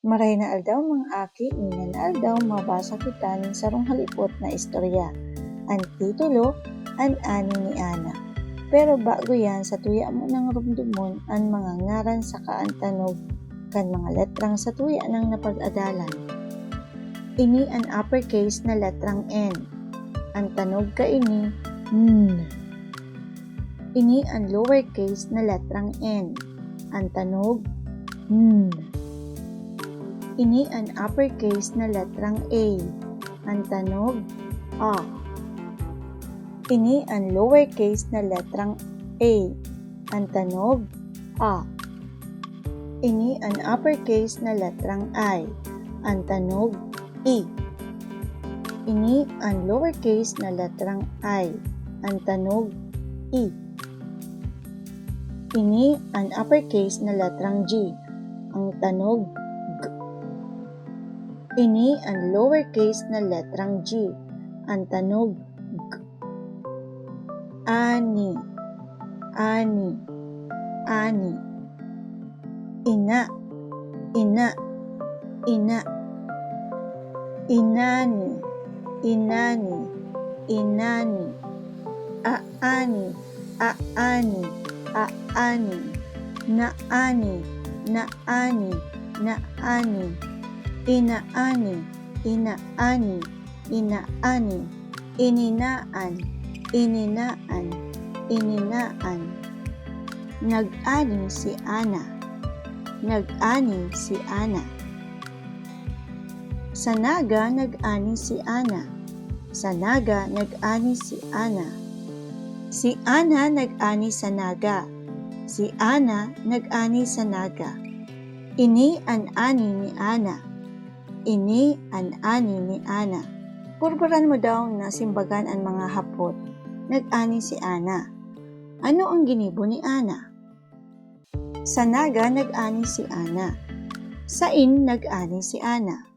Maray na aldaw mga aki, ina na aldaw mabasa kita ng sarong halipot na istorya. Ang titulo, An Ani ni Ana. Pero bago yan, sa tuya mo ng rumdumon ang mga ngaran sa kaantanog kan mga letrang sa tuya ng napag-adalan. Ini ang uppercase na letrang N. Ang tanog ka ini, N. Ini ang lowercase na letrang N. Ang tanog, N. Ini ang uppercase na letrang A. Ang tanog, A. Ini ang lowercase na letrang A. Ang tanog, A. Ini ang uppercase na letrang I. Ang tanog, I. Ini ang lowercase na letrang I. Ang tanog, I. Ini ang uppercase na letrang G. Ang tanog. Ini ang lowercase na letrang G. Ang tanog, G. Ani, ani, ani. Ina, ina, ina. Inani, inani, inani. Aani, aani, aani. Naani, naani, naani. Inaani, inaani, inaani. Ininaan, ininaan, ininaan. Nag-aning si Ana. Nag-aning si Ana. Sa naga nag-ani si Ana. Sa naga nag-ani si Ana. Si Ana nag-ani sa naga. Si Ana nag-ani sa naga. Ini an ani ni Ana. Ini an ani ni Ana. Purpuran mo daw na simbagan ang mga hapot. Nag-ani si Ana. Ano ang ginibo ni Ana? Sa naga nag-ani si Ana. Sa in nag-ani si Ana.